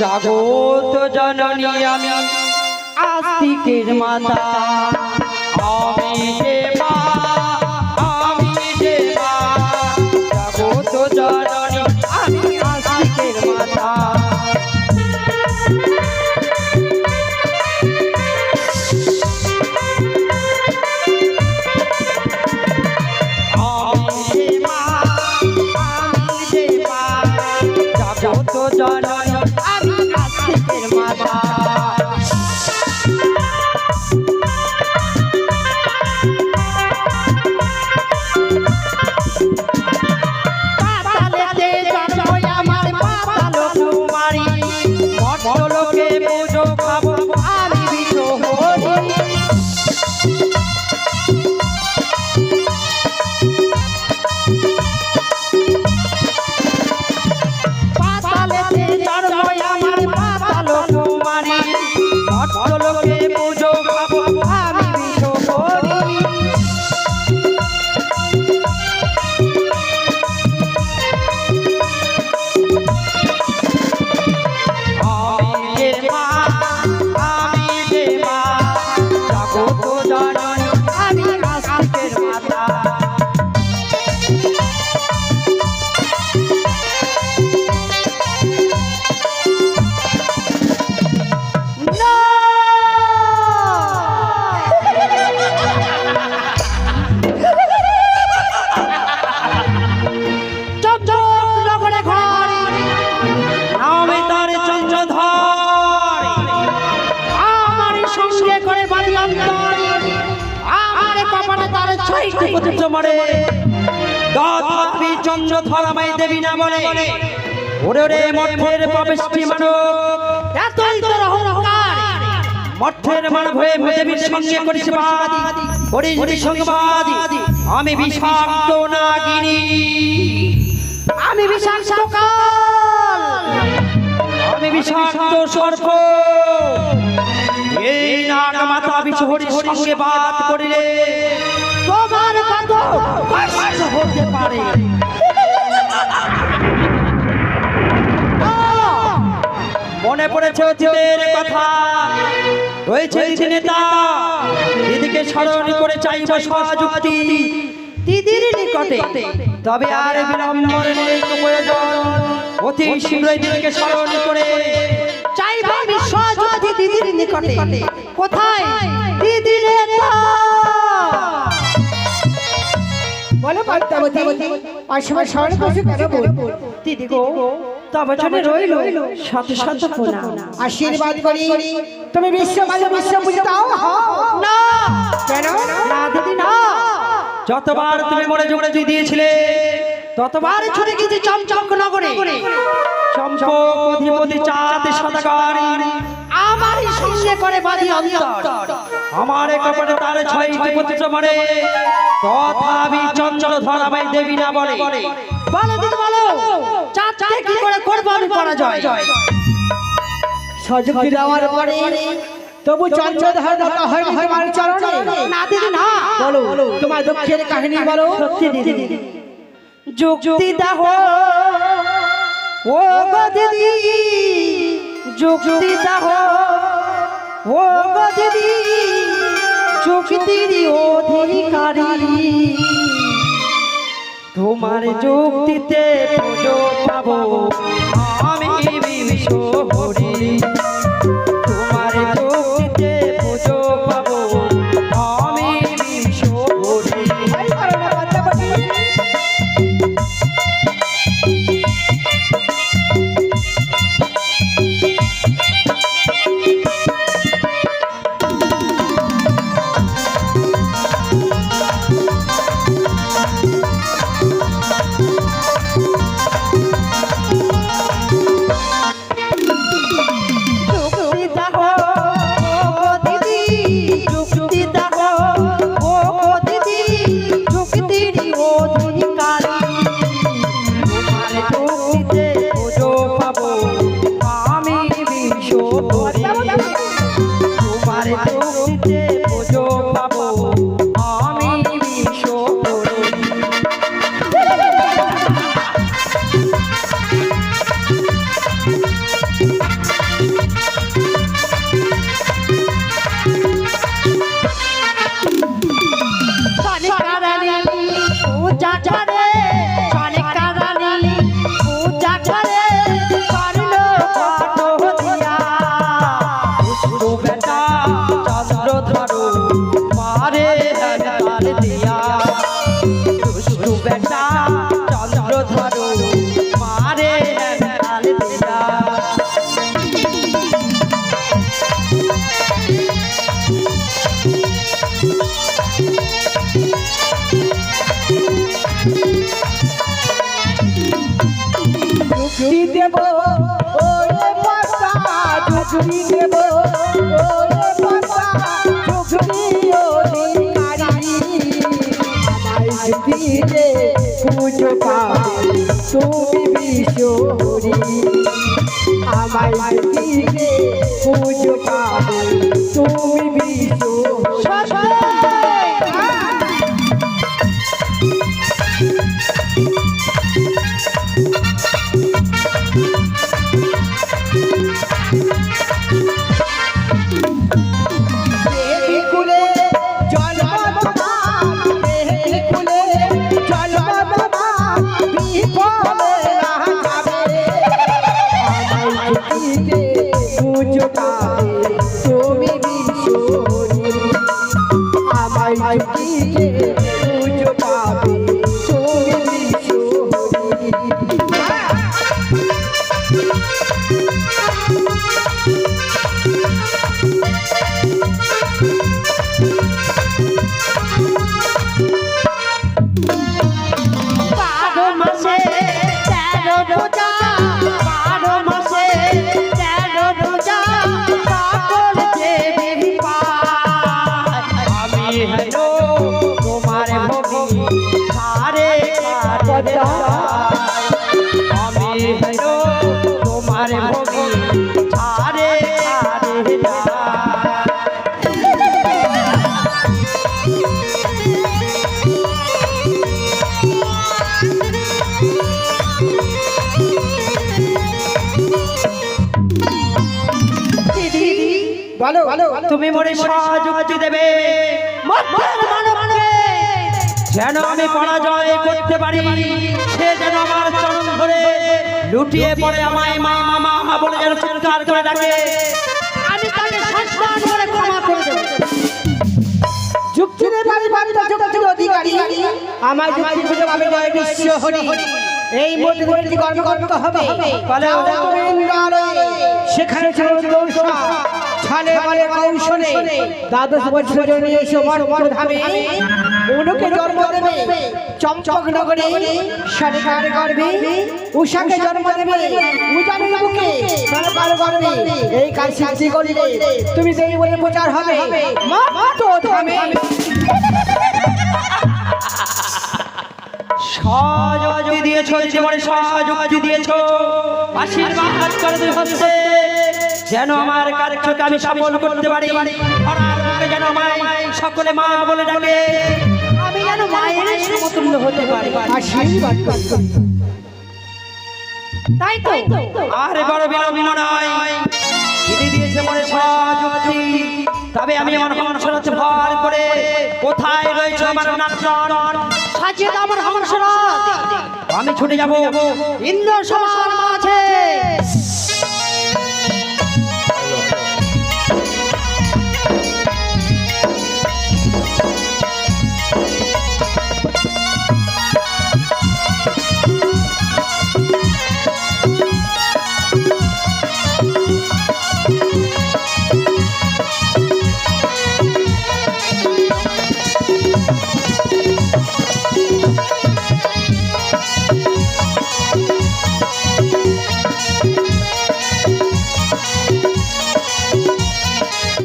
জাগত জননী আমি আস্তিকের মাতা। আমি যে পুত্র মরে। আমায় দেবী না বলে। ওরে ওরে মঠের প্রবেশটি মানব। এতই তোর অহংকার। মঠের মানব হয়ে দেবীর সঙ্গে করিস বাদ করিস সংবাদ আমি বিষাক্ত নাগিনী। আমি বিষাক্ত কাল। আমি বিষাক্ত সর্প। এই নাগ মাতা বিশহরির সঙ্গে বাদ করিলে তোমার কত কষ্ট হতে পারে। মনে পড়েছে অতীতের কথা? রয়েছে নেতা। দিদিকে স্মরণ করে চাইব সহযুক্তি দিদির নিকটে। তবে আর বিলম্বর নেই প্রয়োজন অতি শীঘ্রই দিদিকে স্মরণ করে চাইব আমি সহযুক্তি দিদির নিকটে। কোথায়? দিদি নেতা। বলো পদ্মাবতী অসময় স্মরণ করছ কেন দিদি গো রইল শত শত আশীর্বাদ করি। তুমি বিশ্ব ভালো বিশ্ব পূজিতাও হও না। কেন? না দিদি না। যতবার তুমি মনে জোড়ে জুই দিয়েছিলে, ততবার ছুটে গেছি চমচক নগরে। চম্পক, অধিপতি, চাঁদ আমার সঙ্গে করে বাড়ি অন্তর। আমার কপালে তার ছয়টি পুত্র মরে তথাপি চন্দ্র ধরাবাই দেবী না বলে। বলো দিদি বলো। চাঁদকে কি করে করব আমি পরাজয়। দেওয়ার পরে। তবু চন্দ্রধর দাতা হয় তোমার চরণে। না দিদি না। বলো তোমার দুঃখের কাহিনী বলো। সত্যি দিদি। যুক্তি দাহ। ও গো দিদি যুক্তি দাহ। ও গো দিদি যুক্তির অধিকারী। তোমার যুক্তিতে পুজো পাবো। আমি বিশ্ব হরি। দরবার দিয়া দুষ্টু বেটা চন্দ্র ধরো মারে দরবার দিয়া যুক্তি দেব, ওরে মাতা যুক্তি দেব। দিলে পুজো পাবে তুমি বিশ্বরী আমায় দিলে পুজো পাবে তুমি বিশ্বরী আমায় বলো তুমি মনে সহযোগী দেবে যেন আমি পরাজয় করতে পারি সে যেন আমার চরণ ধরে লুটিয়ে পড়ে আমায় মা মা মা বলে যেন চিৎকার করে ডাকে আমি তাকে সন্তান করে ক্ষমা করে দেবো যুক্তির বার্তা যুক্তির অধিকারী আমার যুক্তি খুঁজে পাবে জয় বিশ্ব হরি এই মধ্যে মধ্যে কর্ম করতে হবে সেখানে ছিল বলে কৌশলে দ্বাদশ বছর নিয়ে মর্মর ধামে উনুকে জন্ম দেবে চম্পক নগরে সরকার গর্বে উষাকে জন্ম দেবে উজানের বুকে সরকার গর্বে এই কাজ সিদ্ধি করলে তুমি দেবী বলে প্রচার হবে। মা তো ধামে। সহযোগী দিয়েছ জীবনে সহযোগী দিয়েছ। আশীর্বাদ করে দুই হস্তে যেন আমার কার্যকে আমি সফল করতে পারি। যেন আমায় সকলে মা বলে ডাকে। আমি যেন মায়ের সমতুল্য হতে পারি। আশীর্বাদ তাই তো। আরে বড় বিলম্ব নয়। দিদি দিয়েছে মনে সহযোগী। তবে আমি আমার হংসরাজ ভর করে কোথায় রয়েছে আমার নাচন? সাজিয়ে দাও আমার হংসরাজ আমি ছুটে যাব ইন্দ্র সমাজ